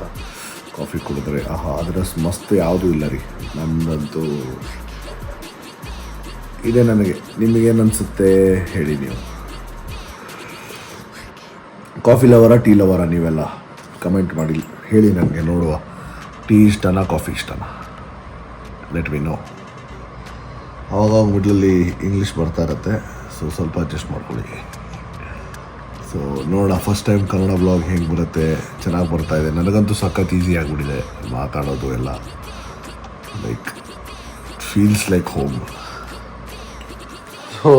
ಕಾಫಿ ಕುಡಿದ್ರೆ, ಆಹಾ ಅದರ ಮಸ್ತ್ ಯಾವುದೂ ಇಲ್ಲ ರೀ. ನಮ್ಮದಂತೂ ಇದೆ ನನಗೆ. ನಿಮಗೇನು ಅನಿಸುತ್ತೆ ಹೇಳಿ ನೀವು. ಕಾಫಿ ಲವರ, ಟೀ ಲವರ ನೀವೆಲ್ಲ ಕಮೆಂಟ್ ಮಾಡಿ, ಹೇಳಿ ನನಗೆ ನೋಡುವ. ಟೀ ಇಷ್ಟನಾ, ಕಾಫಿ ಇಷ್ಟನಾ? ಲೆಟ್ ಮಿ ನೋ ಆವಾಗ ಮಿಡ್ಲಲ್ಲಿ ಇಂಗ್ಲೀಷ್ ಬರ್ತಾ ಇರುತ್ತೆ ಸೊ ಸ್ವಲ್ಪ ಅಡ್ಜಸ್ಟ್ ಮಾಡ್ಕೊಳ್ಳಿ. ಸೊ ನೋಡೋಣ ಫಸ್ಟ್ ಟೈಮ್ ಕನ್ನಡ ಬ್ಲಾಗ್ ಹೆಂಗೆ ಬರುತ್ತೆ, ಚೆನ್ನಾಗಿ ಬರ್ತಾ ಇದೆ. ನನಗಂತೂ ಸಖತ್ ಈಸಿ ಆಗಿಬಿಟ್ಟಿದೆ ಮಾತಾಡೋದು ಎಲ್ಲ. Like feels like home so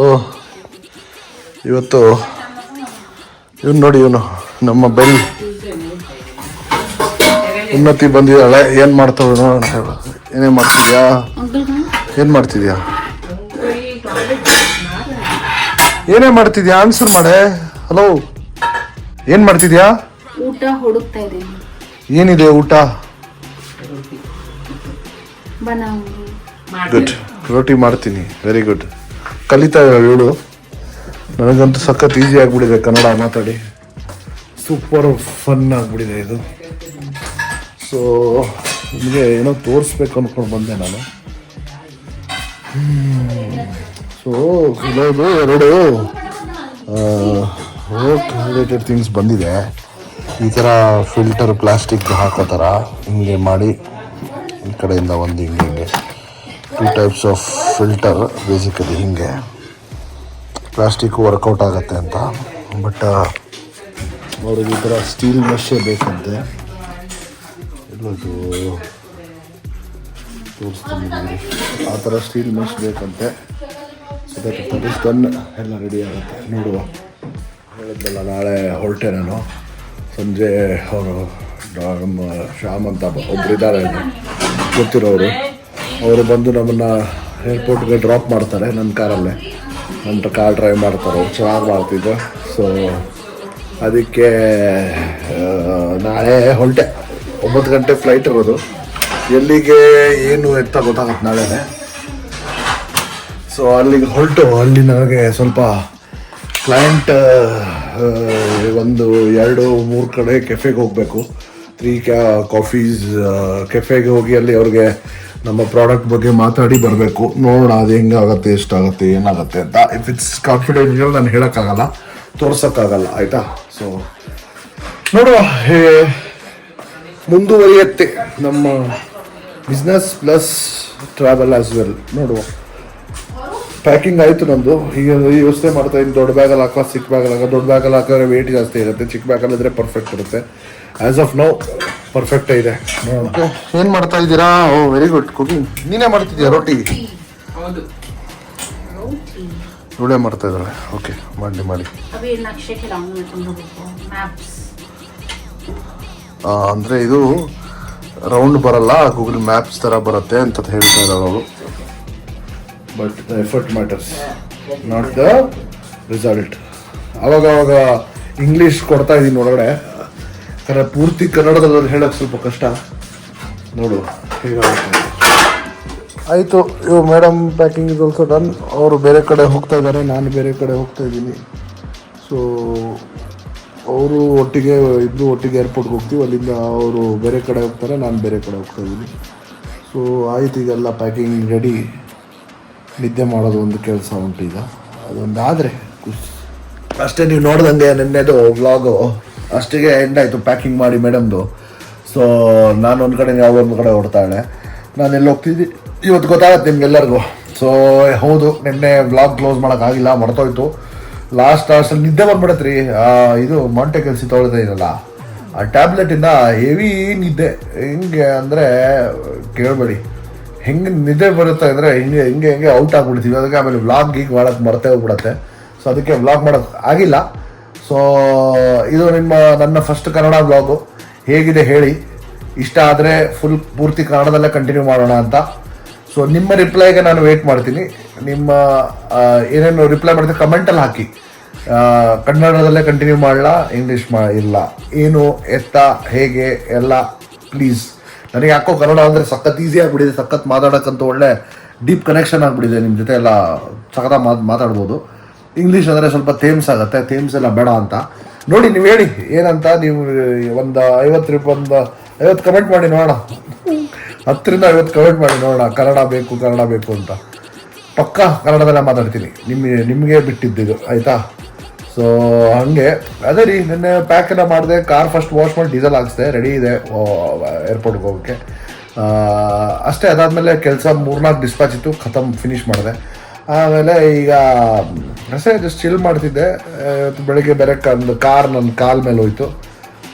ಇವತ್ತು, ಇವನು ನೋಡಿ ಇವನು, ನಮ್ಮ ಬೆಲ್. ಉನ್ನತಿ ಬಂದಿದ್ದಾಳೆ, ಏನು ಮಾಡ್ತಾವೆ ನೋಡೋಣ, ಏನೇ ಮಾಡ್ತಿದ್ಯಾ? ಏನು ಮಾಡ್ತಿದ್ಯಾ? ಏನೇ ಮಾಡ್ತಿದ್ಯಾ? ಆನ್ಸರ್ ಮಾಡೆ. ಹಲೋ ಏನು ಮಾಡ್ತಿದ್ಯಾ? ಊಟ ಹುಡುಕ್ತಾ ಇದ್ದೀನಿ. ಏನಿದೆ ಊಟ? ಗುಡ್ ರೋಟಿ ಮಾಡ್ತೀನಿ. ವೆರಿ ಗುಡ್ ಕಲಿತಾ ಇವಳು ನನಗಂತೂ ಸಖತ್ ಈಸಿ ಆಗಿಬಿಟ್ಟಿದೆ ಕನ್ನಡ ಮಾತಾಡಿ. ಸೂಪರ್ ಫನ್ ಆಗಿಬಿಟ್ಟಿದೆ ಇದು. ಸೊ ನಿಮಗೆ ಏನೋ ತೋರಿಸ್ಬೇಕು ಅಂದ್ಕೊಂಡು ಬಂದೆ ನಾನು. ಸೊ ಇಲ್ಲೋದು ಎರಡು ವರ್ಕ್ ರಿಲೇಟೆಡ್ ಥಿಂಗ್ಸ್ ಬಂದಿದೆ? ಈ ಥರ ಫಿಲ್ಟರ್ ಪ್ಲಾಸ್ಟಿಕ್ ಹಾಕೋ ಥರ ಹಿಂಗೆ ಮಾಡಿ ಈ ಕಡೆಯಿಂದ ಒಂದು ಹಿಂಗೆ ಹಿಂಗೆ. Two types of filter basically ಹಿಂಗೆ. ಪ್ಲಾಸ್ಟಿಕ್ ವರ್ಕೌಟ್ ಆಗುತ್ತೆ ಅಂತ. ಬಟ್ ಅವ್ರಿಗೆ ಈ ಥರ ಸ್ಟೀಲ್ ಮೆಷೇ ಬೇಕಂತೆ. ತೋರಿಸ್ತೀನಿ ಆ ಥರ ಸ್ಟೀಲ್ ಮೆಶ್ ಬೇಕಂತೆ. ಸೊ ದಟ್ ಇಸ್ ಎಲ್ಲ ರೆಡಿ ಆಗುತ್ತೆ. ನೋಡುವ. ಹೇಳಿದ್ನಲ್ಲ, ನಾಳೆ ಹೊರಟೆ ನಾನು ಸಂಜೆ ಅವರು, ನಮ್ಮ ಶ್ಯಾಮ್ ಅಂತ ಒಬ್ಬರಿದ್ದಾರೆ ಗೊತ್ತಿರೋರು. ಅವರು ಬಂದು ನಮ್ಮನ್ನು ಏರ್ಪೋರ್ಟ್ಗೆ ಡ್ರಾಪ್ ಮಾಡ್ತಾರೆ ನನ್ನ ಕಾರಲ್ಲೇ. ನನ್ನ ಕಾರ್ ಡ್ರೈವ್ ಮಾಡ್ತಾರೆ. ಅವ್ರು ಚೆನ್ನಾಗಿ ಮಾಡ್ತಿದ್ದೆ ಸೊ ಅದಕ್ಕೆ ನಾಳೆ ಹೊರಟೆ. ಒಂಬತ್ತು ಗಂಟೆ ಫ್ಲೈಟ್ ಇರೋದು. ಎಲ್ಲಿಗೆ, ಏನು ಎತ್ತ ಗೊತ್ತಾಗುತ್ತೆ ನಾಳೆನೇ. ಸೊ ಅಲ್ಲಿಗೆ ಹೊರಟು. ಅಲ್ಲಿ ನನಗೆ ಸ್ವಲ್ಪ ಕ್ಲೈಂಟ್ ಒಂದು ಎರಡು ಮೂರು ಕಡೆ ಕೆಫೆಗೆ ಹೋಗಬೇಕು. ತ್ರೀ ಕ್ಯಾ ಕಾಫೀಸ್ ಕೆಫೆಗೆ ಹೋಗಿ ಅಲ್ಲಿ ಅವ್ರಿಗೆ ನಮ್ಮ ಪ್ರಾಡಕ್ಟ್ ಬಗ್ಗೆ ಮಾತಾಡಿ ಬರಬೇಕು. ನೋಡೋಣ ಅದು ಹೆಂಗಾಗತ್ತೆ, ಎಷ್ಟಾಗುತ್ತೆ, ಏನಾಗುತ್ತೆ ಅಂತ. ಇಫ್ ಇಟ್ಸ್ ಕಾನ್ಫಿಡೆನ್ಷಿಯಲ್ ನಾನು ಹೇಳೋಕ್ಕಾಗಲ್ಲ. ತೋರ್ಸೋಕ್ಕಾಗಲ್ಲ, ಆಯಿತಾ? ಸೊ ನೋಡುವ, ಹೇ, ಮುಂದುವರಿಯುತ್ತೆ ನಮ್ಮ business plus travel as well ನೋಡುವ. ಪ್ಯಾಕಿಂಗ್ ಆಯಿತು ನಮ್ಮದು ಈಗ ಯೋಚನೆ ಮಾಡ್ತಾ ಇದ್ದೀನಿ. ದೊಡ್ಡ ಬ್ಯಾಗಲ್ಲಿ ಹಾಕೋ ಚಿಕ್ಕ ಬ್ಯಾಗಲ್ಲಿ ಹಾಕೋ ದೊಡ್ಡ ಬ್ಯಾಗಲ್ಲಿ ಹಾಕಿದ್ರೆ ವೇಟ್ ಜಾಸ್ತಿ ಇರುತ್ತೆ. ಚಿಕ್ಕ ಬ್ಯಾಗಲ್ಲಿದ್ರೆ ಪರ್ಫೆಕ್ಟ್ ಇರುತ್ತೆ. ಆ್ಯಸ್ ಆಫ್ ನೌ ಪರ್ಫೆಕ್ಟ್ ಇದೆ ಏನು ಮಾಡ್ತಾ ಇದ್ದೀರಾ? Oh very good cooking. ನೀನೇ ಮಾಡ್ತಿದ್ದೀಯಾ ರೊಟ್ಟಿ? ಇವಳೇ ಮಾಡ್ತಾ ಇದ್ದಾಳೆ. ಓಕೆ ಮಾಡಿ ಮಾಡಿ. ಅಂದರೆ ಇದು ರೌಂಡ್ ಬರಲ್ಲ. ಗೂಗಲ್ ಮ್ಯಾಪ್ಸ್ ಥರ ಬರುತ್ತೆ ಅಂತ ಹೇಳ್ತಾ ಇದ್ದಾರೆ ಅವರು but the effort matters not the result ಅವಾಗ ಅವಾಗ ಇಂಗ್ಲೀಷ್ ಕೊಡ್ತಾ ಇದ್ದೀನಿ ಒಳಗಡೆ. ಕನ್ನಡ ಪೂರ್ತಿ ಕನ್ನಡದಲ್ಲಿ ಹೇಳೋಕ್ಕೆ ಸ್ವಲ್ಪ ಕಷ್ಟ. ನೋಡು ಹೇಗಾಗುತ್ತೆ? ಆಯಿತು ಇವು madam packing is also done ಅವರು ಬೇರೆ ಕಡೆ ಹೋಗ್ತಾ ಇದ್ದಾರೆ ನಾನು ಬೇರೆ ಕಡೆ ಹೋಗ್ತಾ ಇದ್ದೀನಿ. ಸೊ ಅವರು ಒಟ್ಟಿಗೆ ಇಬ್ಬರು ಒಟ್ಟಿಗೆ ಏರ್ಪೋರ್ಟ್ಗೆ ಹೋಗ್ತೀವಿ. ಅಲ್ಲಿಂದ ಅವರು ಬೇರೆ ಕಡೆ ಹೋಗ್ತಾರೆ ನಾನು ಬೇರೆ ಕಡೆ ಹೋಗ್ತಾ ಇದ್ದೀನಿ. ಸೊ ಆಯ್ತು ಈಗೆಲ್ಲ ಪ್ಯಾಕಿಂಗ್ ರೆಡಿ ನಿದ್ದೆ ಮಾಡೋದು ಒಂದು ಕೆಲಸ ಉಂಟು ಈಗ. ಅದೊಂದು ಆದರೆ ಖುಷಿ. ಅಷ್ಟೇ ನೀವು ನೋಡ್ದಂಗೆ ನಿನ್ನೆದು ವ್ಲಾಗು ಅಷ್ಟಿಗೆ ಎಂಡ್ ಆಯಿತು ಪ್ಯಾಕಿಂಗ್ ಮಾಡಿ ಮೇಡಮ್ದು ಸೊ ನಾನು ಒಂದು ಕಡೆ ಯಾವ ಒಂದು ಕಡೆ ಹೊಡ್ತಾಳೆ ನಾನು ಎಲ್ಲಿ ಹೋಗ್ತಿದ್ದೆ? ಇವತ್ತು ಗೊತ್ತಾಗತ್ತೆ ನಿಮ್ಗೆಲ್ಲರಿಗೂ. ಸೊ ಹೌದು, ನಿನ್ನೆ ವ್ಲಾಗ್ ಕ್ಲೋಸ್ ಮಾಡೋಕ್ಕಾಗಿಲ್ಲ, ಮರ್ತೋಯ್ತು. ಲಾಸ್ಟ್ ಲಾಸ್ಟಲ್ಲಿ ನಿದ್ದೆ ಬಂದ್ಬಿಡತ್ರಿ. ಇದು ಮಾಂಟೆ ಕೆಲಸ ತೊಗೊಳ್ತಾ ಇರಲ್ಲ ಆ ಟ್ಯಾಬ್ಲೆಟಿಂದ ಹೆವಿ ನಿದ್ದೆ. ಹೆಂಗೆ ಅಂದರೆ ಕೇಳಬೇಡಿ. ಹೆಂಗೆ ನಿದ್ದೆ ಬರುತ್ತೆ ಅಂದರೆ ಹಿಂಗೆ ಹಿಂಗೆ, ಹೆಂಗೆ ಔಟ್ ಆಗಿಬಿಡ್ತೀವಿ. ಅದಕ್ಕೆ ಆಮೇಲೆ ವ್ಲಾಗ್ ಗೀಗ್ ಮಾಡೋಕ್ಕೆ ಮರ್ತೇ ಹೋಗ್ಬಿಡತ್ತೆ. ಸೊ ಅದಕ್ಕೆ ವ್ಲಾಗ್ ಮಾಡೋಕ್ಕೆ ಆಗಿಲ್ಲ. ಸೊ ಇದು ನಿಮ್ಮ, ನನ್ನ ಫಸ್ಟ್ ಕನ್ನಡ ವ್ಲಾಗು ಹೇಗಿದೆ ಹೇಳಿ. ಇಷ್ಟ ಆದರೆ ಫುಲ್ ಪೂರ್ತಿ ಕನ್ನಡದಲ್ಲೇ ಕಂಟಿನ್ಯೂ ಮಾಡೋಣ ಅಂತ. ಸೊ ನಿಮ್ಮ ರಿಪ್ಲೈಗೆ ನಾನು ವೇಟ್ ಮಾಡ್ತೀನಿ. ನಿಮ್ಮ ಏನೇನು ರಿಪ್ಲೈ ಮಾಡ್ತೀವಿ ಕಮೆಂಟಲ್ಲಿ ಹಾಕಿ. ಕನ್ನಡದಲ್ಲೇ ಕಂಟಿನ್ಯೂ ಮಾಡಲ್ಲ ಇಂಗ್ಲೀಷ್ ಮಾ, ಇಲ್ಲ? ಏನು, ಎತ್ತ, ಹೇಗೆ, ಎಲ್ಲ ಪ್ಲೀಸ್ ನನಗೆ ಯಾಕೋ ಕನ್ನಡ ಅಂದರೆ ಸಖತ್ ಈಸಿ ಆಗಿಬಿಟ್ಟಿದೆ, ಸಖತ್ ಮಾತಾಡೋಕ್ಕಂತೂ ಒಳ್ಳೆ ಡೀಪ್ ಕನೆಕ್ಷನ್ ಆಗಿಬಿಟ್ಟಿದೆ. ನಿಮ್ಮ ಜೊತೆ ಎಲ್ಲ ಸಖತ್ ಮಾತು, ಮಾತಾಡ್ಬೋದು. ಇಂಗ್ಲೀಷ್ ಅಂದರೆ ಸ್ವಲ್ಪ ಥೇಮ್ಸ್ ಆಗುತ್ತೆ ಥೇಮ್ಸ್ ಎಲ್ಲ ಬೇಡ ಅಂತ. ನೋಡಿ, ನೀವು ಹೇಳಿ, ಏನಂತ ನೀವು, ಒಂದು ಐವತ್ತು ಒಂದು ಐವತ್ತು ಕಮೆಂಟ್ ಮಾಡಿ ನೋಡೋಣ. ಹತ್ತರಿಂದ ಐವತ್ತು ಕಮೆಂಟ್ ಮಾಡಿ ನೋಡೋಣ. ಕನ್ನಡ ಬೇಕು ಕನ್ನಡ ಬೇಕು ಅಂತ. ಪಕ್ಕ ಕನ್ನಡದಲ್ಲೇ ಮಾತಾಡ್ತೀನಿ. ನಿಮ್ಮ ನಿಮಗೆ ಬಿಟ್ಟಿದ್ದು ಆಯಿತಾ? ಸೊ ಹಾಗೆ. ಅದೇ ರೀ, ನಿನ್ನೆ ಪ್ಯಾಕ್ ಎಲ್ಲ ಮಾಡಿದೆ ಕಾರ್ ಫಸ್ಟ್ ವಾಶ್ ಮಾಡಿ ಡೀಸೆಲ್ ಹಾಕ್ಸಿದೆ ರೆಡಿ ಇದೆ ಏರ್ಪೋರ್ಟ್ಗೆ ಹೋಗೋಕ್ಕೆ ಅಷ್ಟೇ, ಅದಾದಮೇಲೆ ಕೆಲಸ ಮೂರ್ನಾಲ್ಕು ಡಿಸ್ಪ್ಯಾಚ್ ಇತ್ತು, ಖತಮ್ ಫಿನಿಶ್ ಮಾಡಿದೆ. ಆಮೇಲೆ ಈಗ ಅಷ್ಟೇ ಜಸ್ಟ್ ಚಿಲ್ ಮಾಡ್ತಿದ್ದೆ. ಬೆಳಗ್ಗೆ ಬೇರೆ ಒಂದು ಕಾರ್ ನನ್ನ ಕಾಲ್ ಮೇಲೆ ಹೋಯ್ತು.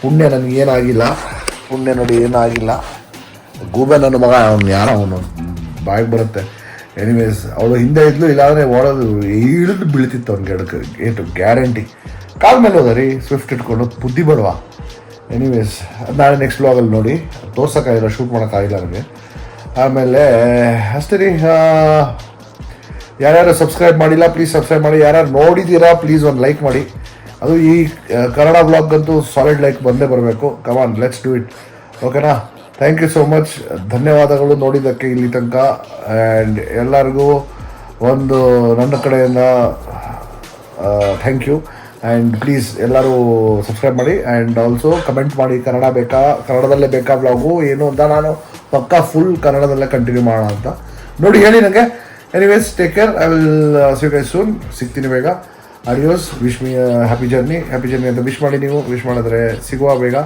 ಪುಣ್ಯ ನನಗೆ ಏನಾಗಿಲ್ಲ. ಪುಣ್ಯ ನೋಡಿ ಏನಾಗಿಲ್ಲ. ಗೂಬೆ ನನ್ನ ಮಗ, ಅವನು ಯಾರೋ, ಅವನು ಬಾಯಿಗೆ ಬರುತ್ತೆ. ಎನಿವೇಸ್ ಅವಳು ಹಿಂದೆ ಇದ್ಲು, ಇಲ್ಲಾಂದರೆ ಓಡೋದು ಇಳಿದು ಬೀಳ್ತಿತ್ತು ಅವ್ನಿಗೆ ಎಡಕ್ಕೆ. ಏಟು ಗ್ಯಾರಂಟಿ ಕಾಲ ಮೇಲೆ ಹೋದ ರೀ ಸ್ವಿಫ್ಟ್ ಇಟ್ಕೊಂಡು ಬುದ್ಧಿ ಬಡವ ಎನಿವೇಸ್ ನಾಳೆ ನೆಕ್ಸ್ಟ್ ಬ್ಲಾಗಲ್ಲಿ ನೋಡಿ. ತೋರ್ಸೋಕ್ಕಾಗಿಲ್ಲ ಶೂಟ್ ಮಾಡೋಕ್ಕಾಗಿಲ್ಲ ನನಗೆ ಆಮೇಲೆ, ಅಷ್ಟೇ ರೀ ಯಾರ್ಯಾರು ಸಬ್ಸ್ಕ್ರೈಬ್ ಮಾಡಿಲ್ಲ ಪ್ಲೀಸ್ ಸಬ್ಸ್ಕ್ರೈಬ್ ಮಾಡಿ. ಯಾರ್ಯಾರು ನೋಡಿದ್ದೀರಾ ಪ್ಲೀಸ್ ಒಂದು ಲೈಕ್ ಮಾಡಿ. ಅದು ಈ ಕನ್ನಡ ಬ್ಲಾಗ್ಗಂತೂ ಸಾಲಿಡ್ ಲೈಕ್ ಬಂದೇ ಬರಬೇಕು. Come on let's do it ಓಕೆನಾ ಥ್ಯಾಂಕ್ ಯು ಸೋ ಮಚ್ ಧನ್ಯವಾದಗಳು ನೋಡಿದ್ದಕ್ಕೆ ಇಲ್ಲಿ ತನಕ. ಆ್ಯಂಡ್ ಎಲ್ಲರಿಗೂ ಒಂದು ನನ್ನ ಕಡೆಯಿಂದ ಥ್ಯಾಂಕ್ ಯು ಆ್ಯಂಡ್ ಪ್ಲೀಸ್ ಎಲ್ಲರೂ ಸಬ್ಸ್ಕ್ರೈಬ್ ಮಾಡಿ. ಆ್ಯಂಡ್ ಆಲ್ಸೋ ಕಮೆಂಟ್ ಮಾಡಿ. ಕನ್ನಡ ಬೇಕಾ, ಕನ್ನಡದಲ್ಲೇ ಬೇಕಾ ಬ್ಲಾಗು ಏನು ಅಂತ ನಾನು ಪಕ್ಕಾ ಫುಲ್ ಕನ್ನಡದಲ್ಲೇ ಕಂಟಿನ್ಯೂ ಮಾಡೋಣ ಅಂತ. ನೋಡಿ, ಹೇಳಿ ನನಗೆ anyways take care I will see guys soon ಸಿಗ್ತೀನಿ ಬೇಗ. Adios wish me happy journey happy journey ಅಂತ ವಿಶ್ ಮಾಡಿ ನೀವು. ವಿಶ್ ಮಾಡಿದ್ರೆ ಸಿಗುವ ಬೇಗ.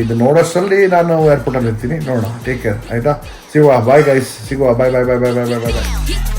ಇದು ನೋಡೋಷ್ಟರಲ್ಲಿ ನಾನು ಏರ್ಪೋರ್ಟಲ್ಲಿ ಇರ್ತೀನಿ ನೋಡೋಣ ಟೇಕ್ ಕೇರ್ ಆಯಿತಾ? ಸಿಗುವ. ಬಾಯ್ ಗೈಸ್ ಸಿಗುವ. ಬಾಯ್ ಬಾಯ್ ಬಾಯ್ ಬಾಯ್ ಬಾಯ್ ಬಾಯ್ ಬಾಯ್ ಬಾಯ್